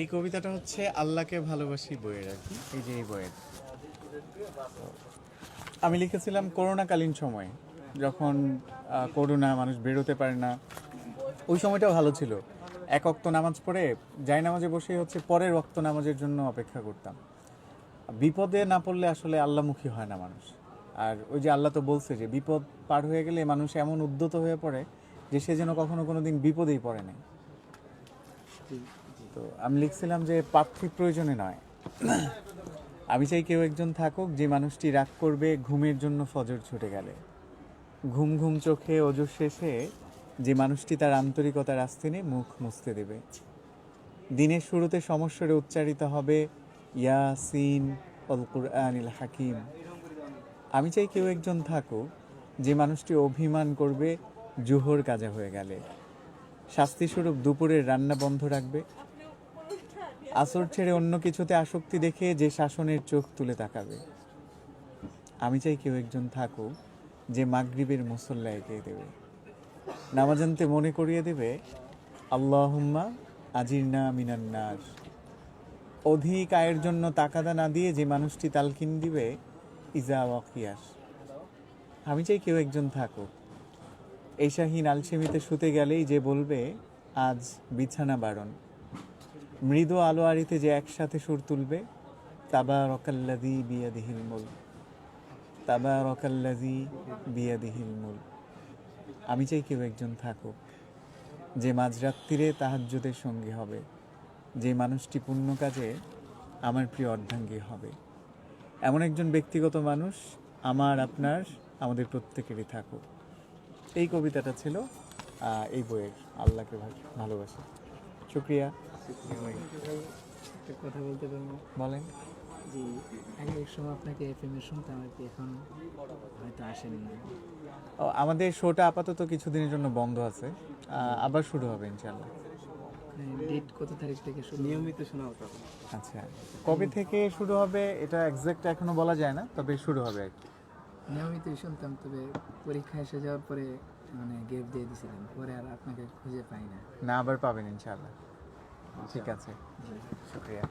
এই কবিতাটা হচ্ছে আল্লাহকে ভালোবাসি বইয়ের আর কি এই যে এই বইয়ের। আমি লিখেছিলাম করোনাকালীন সময়ে, যখন করোনা মানুষ বেরোতে পারে না। ওই সময়টাও ভালো ছিল। এক অক্ত নামাজ পড়ে যাই নামাজে বসে হচ্ছে পরের অক্ত নামাজের জন্য অপেক্ষা করতাম। বিপদে না পড়লে আসলে আল্লাহমুখী হয় না মানুষ। আর ওই যে আল্লাহ তো বলছে যে বিপদ পার হয়ে গেলে মানুষ এমন উদ্যত হয়ে পড়ে যে সে যেন কখনো কোনো দিন বিপদেই পড়ে নাই। তো আমি লিখছিলাম যে পার্থিব প্রয়োজনে নয়। আমি চাই কেউ একজন থাকুক যে মানুষটি রাগ করবে, ঘুমের জন্য ফজর ছুটে গেলে। ঘুম ঘুম চোখে ওজর শেষে যে মানুষটি তার আন্তরিকতার আস্তিনে মুখ মুছতে দেবে। দিনের শুরুতে সমস্যারে উচ্চারিত হবে, ইয়াসিন অল কুরআনিল হাকিম। আমি চাই কেউ একজন থাকুক যে মানুষটি অভিমান করবে, জোহর কাজা হয়ে গেলে। শাস্তিস্বরূপ দুপুরের রান্না বন্ধ রাখবে। আসর ছেড়ে অন্য কিছুতে আসক্তি দেখে যে শাসনের চোখ তুলে তাকাবে। আমি চাই কেউ একজন থাকুক যে মাগরিবের মুসল্লা এগিয়ে দেবে। নামাজানতে মনে করিয়ে দেবে, আল্লাহুম্মা আজিরনা মিনান্নার অধিক আয়ের জন্য তাকাদা না দিয়ে যে মানুষটি তালকিন দিবে, ইজা ওয়াকিয়াস। আমি চাই কেউ একজন থাকুক। এই শাহীন আলসেমিতে শুতে গেলেই যে বলবে, আজ বিছানা বারণ। মৃদু আলো আড়িতে যে একসাথে সুর তুলবে তাবা রকাল্লাদি বিয়াদিহিল মুল তাবা রকাল্লাদি বিয়াদিহিল মুল আমি চাই কেউ একজন থাকুক, যে মাঝরাত্রিরে তাহাজ্জুদের সঙ্গী হবে, যে মানুষটি পুণ্য কাজে আমার প্রিয় অর্ধাঙ্গী হবে। এমন একজন ব্যক্তিগত মানুষ আমার, আপনার, আমাদের প্রত্যেকেরই থাকুক। এই কবিতাটা ছিল এই বইয়ের আল্লাহকে ভালোবাসি। শুক্রিয়া। কথা বলতে পারব বলেন। যে আগে এক সময় আপনাকে এফএম এ শুনতাম আর কি এখন হয়তো আসেন। না আমাদের শোটা আপাতত কিছুদিনের জন্য বন্ধ আছে। আবার শুরু হবে ইনশাল্লাহ ডেট কত তারিখ থেকে শুরু নিয়মিত শোনা হতো আচ্ছা কবে থেকে শুরু হবে এটা এক্সাক্ট এখনও বলা যায় না তবে শুরু হবে আর কি। নিয়মিতই শুনতাম তবে পরীক্ষা এসে যাওয়ার পরে মানে গেপ দিয়ে দিয়েছিলাম পরে আর আপনাকে খুঁজে পাই না। না আবার পাবেন ইনশাল্লাহ ঠিক আছে। শুক্রিয়া।